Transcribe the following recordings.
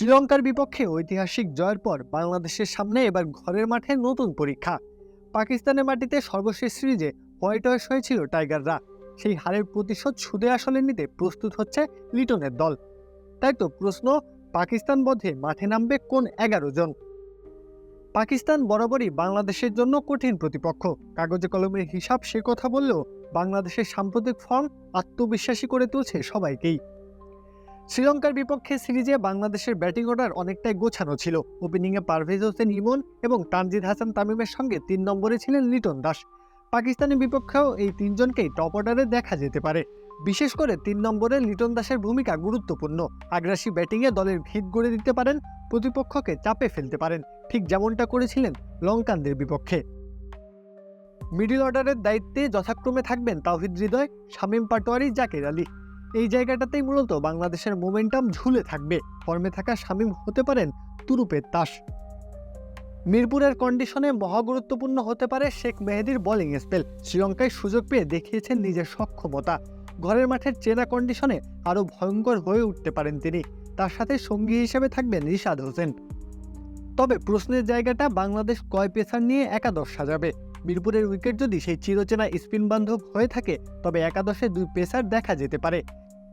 শ্রীলঙ্কার বিপক্ষে ঐতিহাসিক জয়ের পর বাংলাদেশের সামনে এবার ঘরের মাঠে নতুন পরীক্ষা। পাকিস্তানের মাটিতে সর্বশেষ সিরিজে হোয়াইট ওয়াশ হয়েছিল টাইগাররা। সেই হারের প্রতিশোধ সুদে আসলে নিতে প্রস্তুত হচ্ছে লিটনের দল। তাই তো প্রশ্ন, পাকিস্তান বধে মাঠে নামবে কোন এগারো জন? পাকিস্তান বরাবরই বাংলাদেশের জন্য কঠিন প্রতিপক্ষ। কাগজে কলমের হিসাব সে কথা বললেও বাংলাদেশের সাম্প্রতিক ফর্ম আত্মবিশ্বাসী করে তুলছে সবাইকেই। শ্রীলঙ্কার বিপক্ষে সিরিজে বাংলাদেশের ব্যাটিং অর্ডার অনেকটাই গোছানো ছিল। ওপেনিংয়ে পারভেজ হোসেন ইমন এবং তানজিদ হাসান তামিমের সঙ্গে তিন নম্বরে ছিলেন লিটন দাস। পাকিস্তানের বিপক্ষেও এই তিনজনকেই টপ অর্ডারে দেখা যেতে পারে। বিশেষ করে তিন নম্বরে লিটন দাসের ভূমিকা গুরুত্বপূর্ণ। আগ্রাসী ব্যাটিংয়ে দলের ভিত গড়ে দিতে পারেন, প্রতিপক্ষকে চাপে ফেলতে পারেন। ঠিক যেমনটা করেছিলেন লঙ্কানদের বিপক্ষে। মিডিল অর্ডারের দায়িত্বে যথাক্রমে থাকবেন তাওহিদ হৃদয়, শামীম পাটোয়ারি, জাকের আলী। এই জায়গাটাতেই মূলত বাংলাদেশের মোমেন্টাম ঝুলে থাকবে। ফর্মে থাকা শামীম হতে পারেন তুরুপের তাস মিরপুরের কন্ডিশনে মহা গুরুত্বপূর্ণ হতে পারে শেখ মেহেদির বোলিং স্পেল শ্রীলঙ্কায় সুযোগ পেয়ে দেখিয়েছেন নিজের সক্ষমতা। ঘরের মাঠের চেনা কন্ডিশনে আরও ভয়ঙ্কর হয়ে উঠতে পারেন তিনি। তার সাথে সঙ্গী হিসেবে থাকবেন রিশাদ হোসেন। তবে প্রশ্নের জায়গাটা বাংলাদেশ কয় পেসার নিয়ে একাদশ সাজাবে? মিরপুরের উইকেট যদি সেই চিরচেনা স্পিন বান্ধব হয়ে থাকে, তবে একাদশে দুই পেসার দেখা যেতে পারে।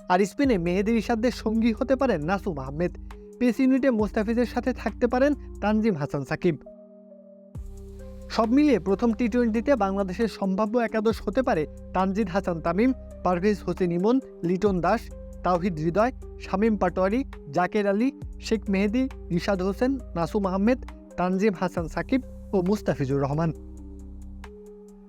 আর স্পিনে মেহেদি রিশাদদের সঙ্গী হতে পারেন নাসুম আহমেদ। পেস ইউনিটে মোস্তাফিজের সাথে থাকতে পারেন তানজিম হাসান সাকিব। সব মিলিয়ে প্রথম টি টোয়েন্টিতে বাংলাদেশের সম্ভাব্য একাদশ হতে পারে তানজিদ হাসান তামিম, পারভেজ হোসেন ইমন, লিটন দাস, তাওহিদ হৃদয়, শামীম পাটোয়ারি, জাকের আলী, শেখ মেহেদি, রিশাদ হোসেন, নাসুম আহমেদ, তানজিম হাসান সাকিব ও মুস্তাফিজুর রহমান।